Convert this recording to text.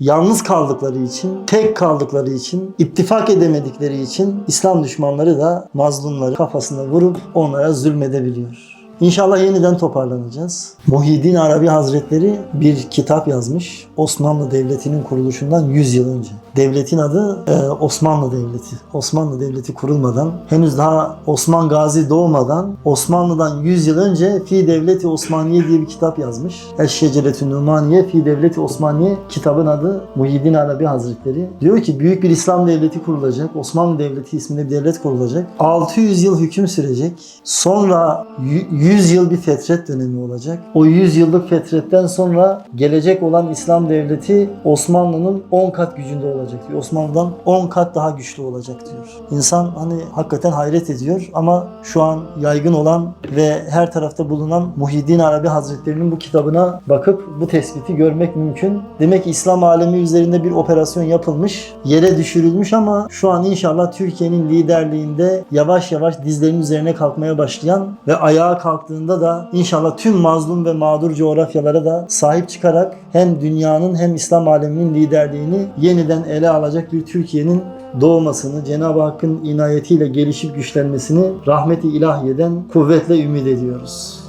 Yalnız kaldıkları için, tek kaldıkları için, ittifak edemedikleri için İslam düşmanları da mazlumları kafasına vurup onlara zulmedebiliyor. İnşallah yeniden toparlanacağız. Muhyiddin Arabi Hazretleri bir kitap yazmış. Osmanlı Devleti'nin kuruluşundan 100 yıl önce. Devletin adı e, Osmanlı Devleti. Osmanlı Devleti kurulmadan, henüz daha Osman Gazi doğmadan Osmanlı'dan 100 yıl önce Fi Devleti Osmaniye diye bir kitap yazmış. Eşşeceretü Numaniye Fi Devleti Osmaniye kitabın adı Muhyiddin Arabi Hazretleri. Diyor ki büyük bir İslam devleti kurulacak. Osmanlı Devleti isminde bir devlet kurulacak. 600 yıl hüküm sürecek. Sonra 100 yıl bir fetret dönemi olacak. O 100 yıllık fetretten sonra gelecek olan İslam devleti Osmanlı'nın 10 kat gücünde olacak diyor. Osmanlı'dan 10 kat daha güçlü olacak diyor. İnsan hani hakikaten hayret ediyor ama şu an yaygın olan ve her tarafta bulunan Muhyiddin Arabi Hazretleri'nin bu kitabına bakıp bu tespiti görmek mümkün. Demek ki İslam alemi üzerinde bir operasyon yapılmış, yere düşürülmüş ama şu an inşallah Türkiye'nin liderliğinde yavaş yavaş dizlerinin üzerine kalkmaya başlayan ve ayağa kalktığında da inşallah tüm mazlum ve mağdur coğrafyalara da sahip çıkarak hem dünyanın hem İslam aleminin liderliğini yeniden ele alacak bir Türkiye'nin doğmasını, Cenab-ı Hakk'ın inayetiyle gelişip güçlenmesini rahmeti ilahiyeden kuvvetle ümit ediyoruz.